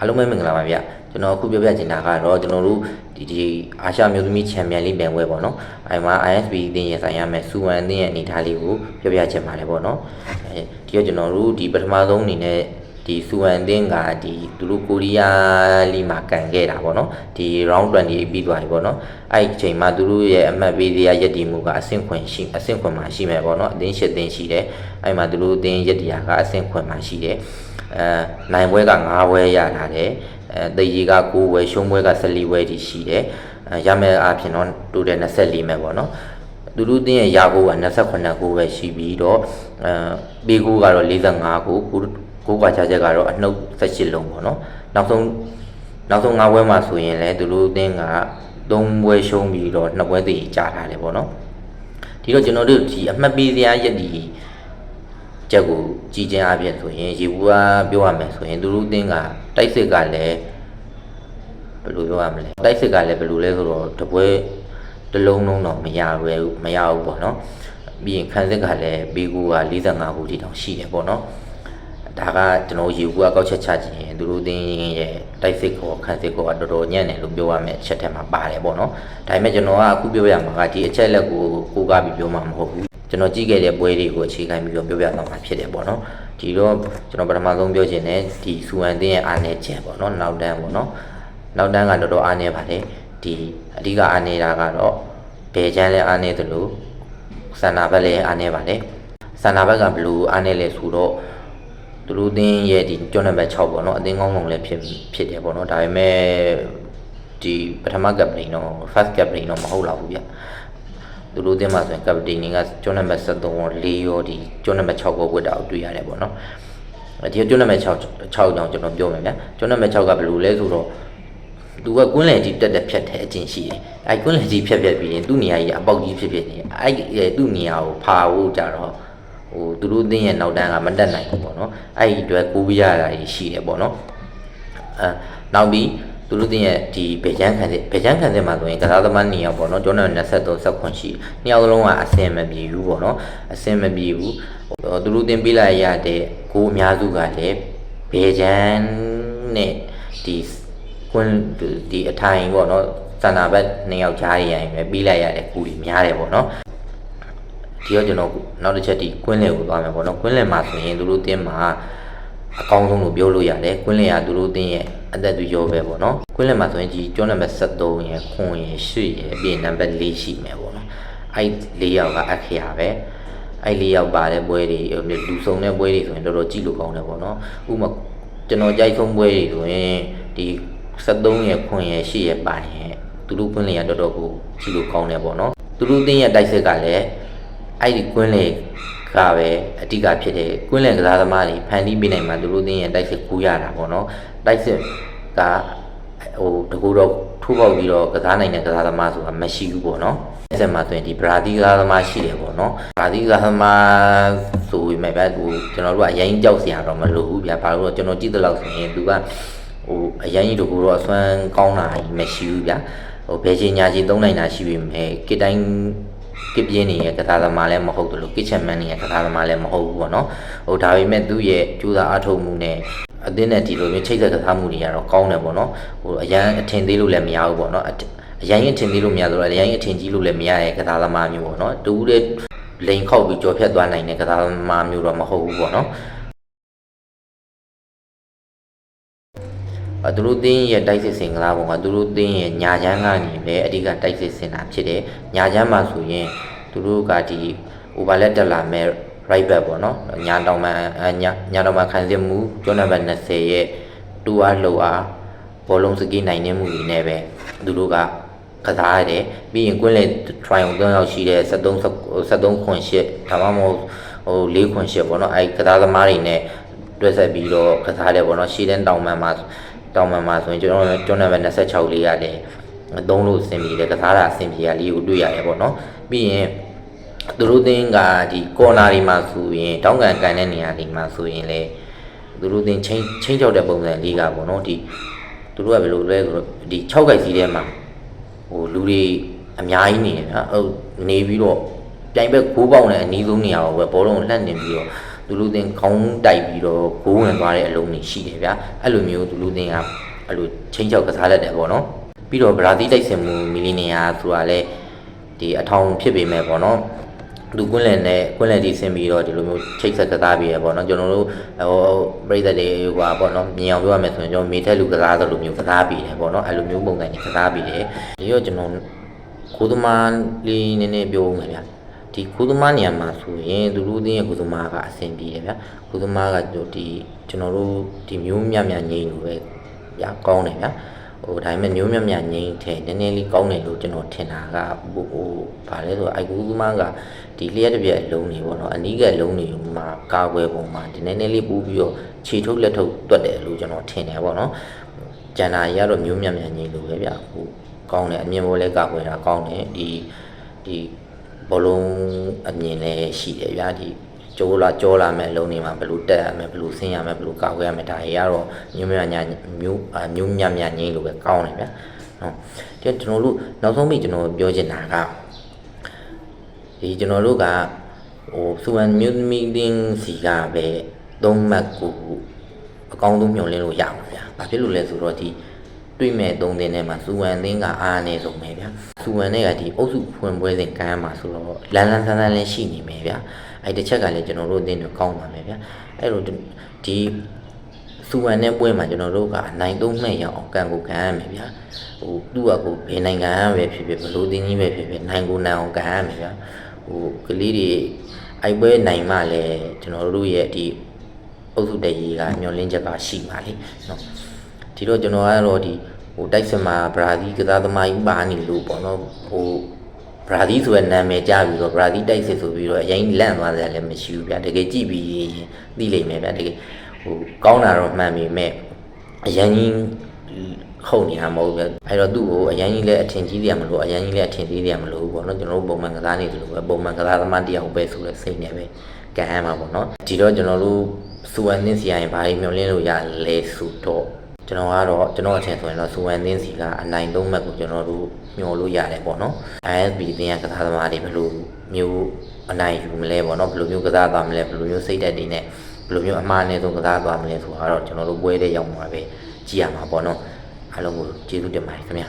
အားလုံးပဲမင်္ဂလာပါဗျကျွန်တော်အခုပြောပြချင်တာကတော့ကျွန်တော်တို့ဒီဒီအာရှမျိုးသမီးချန်ပီယံလိဘန်ဝဲပေါ့နော်အဲမှာ ISB အသင်းရင်ဆိုင်ရမယ်စူဝမ်အသင်းရဲ့အနေအထားလေးကိုပြောပြချင်ပါတယ်ပေါ့နော်အဲဒီတော့ကျွန်တော်တို့ဒီပထမဆုံးအနေနဲ့ ဒီစူဝမ်အသင်းကဒီသူတို့ကိုရီးယားလီမှာကန်ခဲ့တာပေါ့နော်ဒီ round 20ပြီးသွားပြီပေါ့နော်အဲ့ဒီအချိန်မှာသူတို့ရဲ့အမှတ်ပေးစရာရည်တည်မှုကအဆင့်ခွင့်ရှိအဆင့်ခွင့်မှာရှိမယ်ပေါ့နော်အသင်းရှစ်သင်းရှိတယ်အဲ့မှာသူတို့အသင်းရည်တည်ရာကအဆင့်ခွင့်မှာရှိတယ်အဲနိုင်ပွဲက9ပွဲရလာတယ်အဲတည်ရီက9ပွဲရှုံးပွဲက14ပွဲထိရှိတယ်အဲရမယ်အပြင်တော့တိုးတယ်24မဲ့ပေါ့နော်သူတို့တင်းရဲ့ရာကိုက28ကိုပဲရှိပြီးတော့အဲဘေးကိုကတော့45ကို ကိုကိုကချာချက်ကတော့အနှုတ်18လုံးပေါ့နော်နောက်ဆုံးနောက်ဆုံး9ပွဲမှာဆိုရင်လည်းသူတို့တင်းက3ပွဲရှုံးပြီးတော့2ပွဲတည်ကြာထားတယ်ပေါ့နော်ဒီတော့ကျွန်တော်တို့ဒီအမှတ်ပေးစရာရက်ဒီချက်ကိုကြည်ချင်းအပြင်ဆိုရင်ရေဘူးကပြောရမယ်ဆိုရင်သူတို့အတင်းကတိုက်စစ်ကလည်းဘယ်လိုပြောရမလဲတိုက်စစ်ကလည်းဘယ်လိုလဲဆိုတော့တပွဲတစ်လုံးလုံးတော့မရရွယ်ဘူးမရဘူးပေါ့နော်ပြီးရင်ခန်းစစ်ကလည်းဘေးကူက45ခုထိတောင်ရှိတယ်ပေါ့နော် ဒါကကျွန်တော်ရေဘူးကကောက်ချက်ချခြင်းသူတို့အတင်းရဲ့တိုက်စစ်ကောခန်းစစ်ကောတော်တော်ညံ့တယ်လို့ပြောရမယ်အချက်ထဲမှာပါတယ်ပေါ့နော်ဒါပေမဲ့ကျွန်တော်ကအခုပြောရမှာကဒီအချက်လက်ကိုကိုးကားပြီးပြောမှာမဟုတ်ဘူးကျွန်တော်ကြည့်ခဲ့တဲ့ပွဲတွေကိုအခြေခံပြီးတော့ပြောပြသွားမှာဖြစ်တယ်ပေါ့နော်ဒီတော့ကျွန်တော်ပထမဆုံးပြောချင်တယ်ဒီစူဝမ်တင်းရဲ့အားနည်းချက်ပေါ့နော်နောက်တန်းပေါ့နော်နောက်တန်းကတော်တော်အားနည်းပါတယ်ဒီအဓိကအားနည်းတာကတော့ဘယ်ချမ်းလဲအားနည်းသလိုစန္ဒဘက်လည်းအားနည်းပါတယ်စန္ဒဘက်ကဘယ်လိုအားနည်းလဲဆိုတော့ သူတို့တင်းရဲ့ဒီကျောင်းနံပါတ်6ပေါ့နော်အသင်းကောင်းကောင်းလည်းဖြစ်ဖြစ်တယ်ပေါ့နော်ဒါပေမဲ့ဒီပထမကပ်ပလင်တော့ first ကပ်ပလင်တော့မဟုတ်တော့ဘူးဗျသူတို့တင်မှာဆိုရင်ကပတိန်ကကျွန်းနံပါတ်73ရော4ရောဒီကျွန်းနံပါတ်6ကိုဝတ်တာကိုတွေ့ရတယ်ပေါ့နော်ဒီကျွန်းနံပါတ်6 6ကြောင့်ကျွန်တော်ပြောမယ်ဗျာကျွန်းနံပါတ်6ကဘယ်လိုလဲဆိုတော့သူကကွင်းလယ်ကြီးတက်တက်ဖြတ်တဲ့အကျင့်ရှိတယ်အဲကွင်းလယ်ကြီးဖြတ်ဖြတ်ပြီးရင်သူ့နေရာကြီးအပေါက်ကြီးဖြစ်ဖြစ်နေအဲသူ့နေရာကိုဖာဖို့ကြတော့ ဟိုသူတို့တင်းရဲ့နောက်တန်းကမတက်နိုင်ဘူးပေါ့နော်အဲ့ဒီအတွက်ကိုးပြရတာကြီးရှိတယ်ပေါ့နော်အဲနောက်ပြီးသူတို့တင်ရဲ့ဒီဘေချမ်းခံစစ်ဘေချမ်းခံစစ်မှာဆိုရင်ကစားသမား2ယောက်ပေါ့နော်ကျောင်းနယ်23ဆက်ခွန်ရှိနှစ်ယောက်လုံးကအဆင်မပြေဘူးပေါ့နော်အဆင်မပြေဘူးဟိုသူတို့တင်ပေးလိုက်ရတဲ့ကိုအများစုကလည်းဘေချမ်းနဲ့ဒီကွန်းဒီအထိုင်ပေါ့နော်စန္ဒဘက်2ယောက်ကြားရရင်ပဲပြီးလိုက်ရတဲ့ကူတွေများတယ်ပေါ့နော် ဒီတော့ကျွန်တော်နောက်တစ်ချက်ဒီကွင်းလယ်ကိုသွားမယ်ပေါ့နော်ကွင်းလယ်မှာဆိုရင်သူတို့တင်းမှာအကောင်းဆုံးလို့ပြောလို့ရတယ်ကွင်းလယ်ကသူတို့တင်းရဲ့အသက်သူရောပဲပေါ့နော်ကွင်းလယ်မှာဆိုရင်ဒီကျောင်းနံပါတ်73ရယ်ခွန်ရယ်8ရယ်ပြီးရင်နံပါတ်4ရှိမယ်ပေါ့နော်အဲ့၄ယောက်ကအခရာပဲအဲ့၄ယောက်ပါတဲ့ပွဲတွေလူစုံတဲ့ပွဲတွေဆိုရင်တော်တော်ကြည့်လို့ကောင်းတယ်ပေါ့နော်ဥပမာကျွန်တော်ကြိုက်ဆုံးပွဲတွေဆိုရင်ဒီ73ရယ်ခွန်ရယ်8ရယ်ပါရင်သူတို့ကွင်းလယ်ကတော်တော်ကိုကြည့်လို့ကောင်းတယ်ပေါ့နော်သူတို့တင်းရဲ့တိုက်စစ်ကလည်း အဲ့ဒီကွင်းလေကပဲအဓိကဖြစ်တယ်ကွင်းလေကစားသမားတွေဖန်တီးပေးနိုင်မှာသူတို့တင်းရဲ့တိုက်စစ်ကူးရတာပေါ့နော်တိုက်စစ်ကဟိုတကူတော့ထိုးပေါက်ပြီးတော့ကစားနိုင်တဲ့ကစားသမားဆိုတာမရှိဘူးပေါ့နော်အဲ့ဆက်မှာဆိုရင်ဒီဘရာဇီးကစားသမားရှိတယ်ပေါ့နော်ဘရာဇီးကစားသမားဆိုပေမဲ့ဗျဟိုကျွန်တော်တို့ကအရင်ကြောက်စရာတော့မလိုဘူးဗျဘာလို့လဲကျွန်တော်ကြည့်တဲ့လောက်ဆိုရင်သူကဟိုအရင်ကြီးတကူတော့အစွမ်းကောင်းတာကြီးမရှိဘူးဗျဟိုဘယ်ချိန်ညာချိန်သုံးနိုင်တာရှိပြီမဲ့ကစ်တိုင်း ကစ်ပြင်းနေရဲ့ကစားသမားလည်းမဟုတ်ဘူးလို့ကစ်ချက်မန်နေရဲ့ကစားသမားလည်းမဟုတ်ဘူးပေါ့နော်ဟိုဒါပေမဲ့သူ့ရဲ့ကြိုးစားအားထုတ်မှုနဲ့အသင်းနဲ့ဒီလိုမျိုးချိတ်ဆက်ကစားမှုတွေကတော့ကောင်းတယ်ပေါ့နော်ဟိုအရန်အထင်သေးလို့လည်းမရဘူးပေါ့နော်အအရန်အထင်သေးလို့မရဆိုတော့အရန်အထင်ကြီးလို့လည်းမရရဲ့ကစားသမားမျိုးပေါ့နော်တူတဲ့လိန်ခောက်ပြီးကြော်ဖြတ်သွားနိုင်တဲ့ကစားသမားမျိုးတော့မဟုတ်ဘူးပေါ့နော် သူတို့တင်းရဲ့တိုက်စစ်စင်ကလာပုံကသူတို့တင်းရဲ့ညာချမ်းကနေလည်းအဓိကတိုက်စစ်စင်တာဖြစ်တယ်ညာချမ်းမှာဆိုရင်သူတို့ကဒီ overlet တက်လာမဲ့ right back ပေါ့နော်ညာတောင်မှညာညာတောင်မှခံစစ်မှုကျောင်းနံပါတ်20ရဲ့တူအားလှုပ်အားဘောလုံးစကီးနိုင်နေမှုတွေနဲ့ပဲသူတို့ကကစားရတယ်ပြီးရင်ကွင်းလေ trial 3ရောက်ရှိတဲ့73 73ခွန်8ဒါမှမဟုတ်ဟို4ခွန်8ပေါ့နော်အဲကစားသမားတွေနဲ့တွဲဆက်ပြီးတော့ကစားတယ်ပေါ့နော်ရှီတန်းတောင်မှန်မှာ တောင်မှန်မှာဆိုရင်ကျွန်တော်ကျောင်းနံပါတ်26လေးရတယ်သုံးလို့အဆင်ပြေတယ်ကစားတာအဆင်ပြေရလေးကိုတွေ့ရတယ်ပေါ့နော်ပြီးရင်သူတို့တင်းကဒီကော်နာတွေမှာဆိုရင်တောင်းကန်ကန်တဲ့နေရာတွေမှာဆိုရင်လေသူတို့တင်းချင်းချင်းချောက်တဲ့ပုံစံလေးကပေါ့နော်ဒီသူတို့ကဘယ်လိုလဲဆိုတော့ဒီ6ခိုက်စီးထဲမှာဟိုလူတွေအများကြီးနေတယ်ဗျာဟုတ်နေပြီးတော့ပြိုင်ဘက်6ပေါက်နဲ့အနီးဆုံးနေရာကိုပဲဘောလုံးကိုလှန့်နေပြီးတော့ သူသူလူတင်ခေါင်းတိုက်ပြီးတော့ဂိုးဝင်သွားတဲ့အလုံးတွေရှိတယ်ဗျာအဲ့လိုမျိုးသူလူတင်ကအဲ့လိုချင်းချောက်ကစားတတ်တယ်ပေါ့နော်ပြီးတော့ဘရာဇီးတိုက်စင်မှုမီလီနီယာဆိုတာလည်းဒီအထောင်ဖြစ်ပေမဲ့ပေါ့နော်လူကွင်းလည်နဲ့ကွင်းလည်ကြီးဆင်းပြီးတော့ဒီလိုမျိုးချိတ်ဆက်ကစားပြီးရပေါ့နော်ကျွန်တော်တို့ဟိုပြိသက်တွေကပေါ့နော်မြင်အောင်ပြောရမယ်ဆိုရင်ကျွန်တော်မေထက်လူကစားသလိုမျိုးကစားပြီးတယ်ပေါ့နော်အဲ့လိုမျိုးပုံစံကြီးကစားပြီးတယ်ဒီတော့ကျွန်တော်ခိုးသမားလေးနည်းနည်းပြောဦးမယ်ဗျာ ဒီကုသမားနေရာမှာဆိုရင်သူတို့တင်းရဲ့ကုသမားကအဆင်ပြေတယ်ဗျာကုသမားကဒီကျွန်တော်တို့ဒီမျိုးမြမြငိမ့်လို့ပဲဗျာကောင်းတယ်ဗျာဟိုဒါပေမဲ့မျိုးမြမြငိမ့်ထဲနည်းနည်းလေးကောင်းတယ်လို့ကျွန်တော်ထင်တာကဟိုဟိုဗာလဲဆိုအိုက်ကုသမားကဒီလျှက်တစ်ပြက်အလုံးတွေပေါ့နော်အနီးကအလုံးတွေမှာကာကွယ်ပုံမှာဒီနည်းနည်းလေးပူးပြီးတော့ခြေထုတ်လက်ထုတ်တွတ်တယ်လို့ကျွန်တော်ထင်တယ်ပေါ့နော်ကျန်တာကြီးကတော့မျိုးမြမြငိမ့်လို့ပဲဗျာဟိုကောင်းတယ်အမြင်ပေါ်လဲကာကွယ်တာကောင်းတယ်ဒီဒီ ဘောလုံးအမြင်လည်းရှိတယ်ဗျာဒီကျိုးလာကြောလာမဲ့လုံးနေမှာဘယ်လိုတက်ရမယ်ဘယ်လိုဆင်းရမယ်ဘယ်လိုကောက်ရမယ်ဒါတွေကတော့မျိုးမြညာမျိုးအမျိုးမြမြငိမ့်လို့ပဲကောင်းတယ်ဗျာနော်တဲ့ကျွန်တော်တို့နောက်ဆုံးပြီကျွန်တော်ပြောချင်တာကဒီကျွန်တော်တို့ကဟိုစူဝန်မျိုးသမီးတင်းစီကပဲသုံးမှတ်ကိုအကောင်းဆုံးမျှော်လင့်လို့ရမှာဗျာဘာဖြစ်လို့လဲဆိုတော့ဒီ တွေ့မဲ့သုံးသင်းထဲမှာစူဝမ်သင်းကအားနေဆုံးပဲဗျာစူဝမ်နဲ့ကဒီအုပ်စုဖွင့်ပွဲစဉ်ကမ်းမှာဆိုတော့လန်းလန်းဆန်းဆန်းလည်းရှိနေမယ်ဗျာအဲ့တစ်ချက်ကလည်းကျွန်တော်တို့အသင်းတွေကောင်းပါမယ်ဗျာအဲ့တော့ဒီစူဝမ်နဲ့ပွဲမှာကျွန်တော်တို့ကအနိုင်သုံးမှတ်ရအောင်ကံကိုကံရမယ်ဗျာဟိုသူ့ကကိုဘယ်နိုင်ငံပဲဖြစ်ဖြစ်ဘလို့တင်းကြီးပဲဖြစ်ဖြစ်နိုင်ကိုနိုင်အောင်ကံရမယ်ဗျာဟိုကလေးတွေအိုက်ပွဲနိုင်မှလည်းကျွန်တော်တို့ရဲ့ဒီအုပ်စုတရေကမျောလင်းချက်ကရှိပါလိမ့်နော် ဒီတော့ကျွန်တော်ကတော့ဒီဟိုတိုက်စင်မှာဘရာဇီးကစားသမားကြီးပါနေလို့ပေါ့နော်ဟိုဘရာဇီးဆိုတဲ့နာမည်ကြားပြီးတော့ဘရာဇီးတိုက်စစ်ဆိုပြီးတော့အရင်လန့်သွားတယ်လည်းမရှိဘူးဗျာတကယ်ကြည့်ပြီးရင်သိလိမ့်မယ်ဗျာတကယ်ဟိုကောင်းတာတော့မှန်ပေမဲ့အရင်ကြီးခုန်နေတာမဟုတ်ဘူးဗျအဲ့တော့သူ့ကိုအရင်ကြီးလည်းအထင်ကြီးတယ်မလို့အရင်ကြီးလည်းအထင်သေးတယ်မလို့ပေါ့နော်ကျွန်တော်တို့ပုံမှန်ကစားနေသလိုပဲပုံမှန်ကစားသမားတယောက်ပဲဆိုတဲ့စိတ်နဲ့ပဲကန်ရမှာပေါ့နော်ဒီတော့ကျွန်တော်တို့စူဝမ်နင်းစီရင်ဘာတွေမျှော်လင့်လို့ရလဲဆိုတော့ ကျွန်တော်ကတော့ကျွန်တော်အထင်ဆိုရင်တော့စူဝန်သင်းစီကအနိုင်သုံးမှတ်ကိုကျွန်တော်တို့ညှော်လို့ရတယ်ပေါ့နော် ISB သင်းကကစားသမားတွေဘယ်လိုမျိုးအနိုင်ယူမလဲပေါ့နော်ဘယ်လိုမျိုးကစားသွားမလဲဘယ်လိုမျိုးစိတ်ဓာတ်တွေနဲ့ဘယ်လိုမျိုးအမှားနဲ့ဆုံးကစားသွားမလဲဆိုတာတော့ကျွန်တော်တို့ပွဲတဲ့ရောက်မှာပဲကြည့်ရမှာပေါ့နော်အားလုံးကိုကျေးဇူးတင်ပါတယ်ခင်ဗျာ